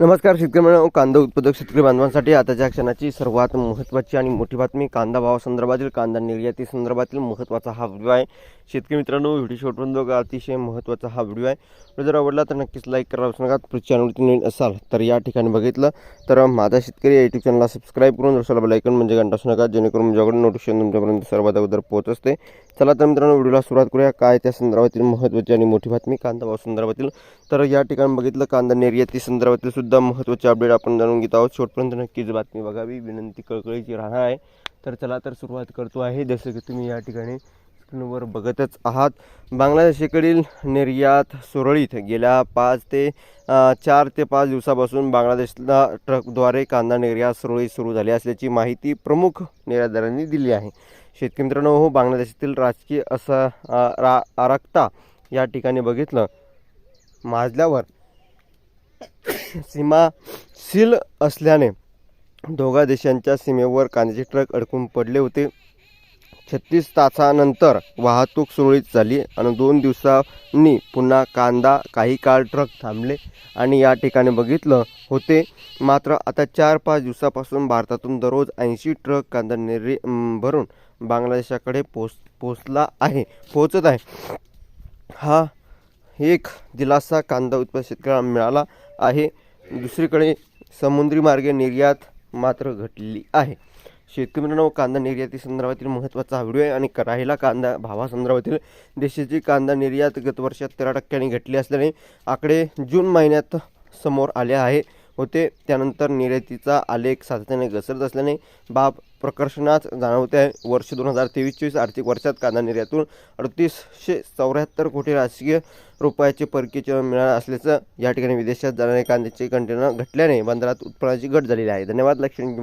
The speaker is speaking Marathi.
नमस्कार शेतकरी मित्रांनो. कांदा उत्पादक शेतकरी बांधवांसाठी आताच्या क्षणाची सर्वात महत्त्वाची आणि मोठी बातमी कांदा भावासंदर्भातील कांदा निर्याती संदर्भातील महत्त्वाचा हा व्हिडिओ आहे. शेतकरी मित्रांनो व्हिडिओ शेवटपर्यंत बघा अतिशय महत्त्वाचा हा व्हिडिओ आहे. व्हिडिओ जर आवडला तर नक्कीच लाईक करा. विसरू नका. पुढच्या चॅनलवरती नवीन असाल तर या ठिकाणी बघितलं तर माझा शेतकरी या युट्यूब चॅनलला सबस्क्राईब करून दुसऱ्याला बेलायकन म्हणजे घंटा असू नका जेणेकरून माझ्याकडून नोटिफिकेशन तुमच्यापर्यंत सर्वात अगोदर पोहोच असते. चला तर मित्रांनो व्हिडिओला सुरुवात करूया. काय त्या संदर्भातील महत्त्वाची आणि मोठी बातमी कांदा भावासंदर्भातील तर या ठिकाणी बघितलं कांदा निर्याती संदर्भातील सुद्धा महत्त्वाचे अपडेट आपण जाणून घेत आहोत. शेवटपर्यंत नक्कीच बातमी बघावी. विनंती कळकळीची राहणार आहे. तर चला तर सुरुवात करतो आहे. जसं की तुम्ही या ठिकाणी स्क्रीनवर बघतच आहात. बांगलादेशाकडील निर्यात सुरळीत गेल्या पाच ते चार ते पाच दिवसापासून बांगलादेशला ट्रकद्वारे कांदा निर्यात सुरळीत सुरू झाली असल्याची माहिती प्रमुख निर्यातदारांनी दिली आहे. शेतकरी मित्रांनो हो बांगलादेशातील राजकीय असा रा आराखता या ठिकाणी बघितलं. माजल्यावर सीमा सील असल्याने दोघा देशांच्या सीमेवर कांद्याचे ट्रक अडकून पडले होते. छत्तीस तासानंतर वाहतूक सुरळीत झाली आणि दोन दिवसांनी पुन्हा कांदा काही काळ ट्रक थांबले आणि या ठिकाणी बघितलं होते. मात्र आता चार पाच दिवसापासून भारतातून दररोज ऐंशी ट्रक कांदा निर्री भरून बांगलादेशाकडे पोच पोचला आहे पोचत आहे. हा एक दिलासा कांदा उत्पादक शेतकऱ्यांना मिळाला आहे. दुसरीकडे समुद्री मार्गे निर्यात मात्र घटलेली आहे. शेतकरी मित्रांनो कांदा निर्याती संदर्भातील महत्त्वाचा व्हिडिओ आहे आणि राहिला कांदा भावासंदर्भातील देशाची कांदा निर्यात गत वर्षात तेरा टक्क्यांनी घटली असल्याने आकडे जून महिन्यात समोर आले आहे. होते. त्यानंतर निर्यातीचा आलेख सातत्याने घसरत असल्याने बाब प्रकर्षणात जाणवते आहे. वर्ष दोन हजार तेवीस चोवीस आर्थिक वर्षात कांदा निर्यातून अडतीसशे चौऱ्याहत्तर कोटी राजकीय रुपयाचे परकीय चलन मिळालं असल्याचं या ठिकाणी विदेशात जाणारे कांद्याचे कंटेनर घटल्याने बंदरात उत्पन्नाची घट झालेली आहे. धन्यवाद. लक्ष्मी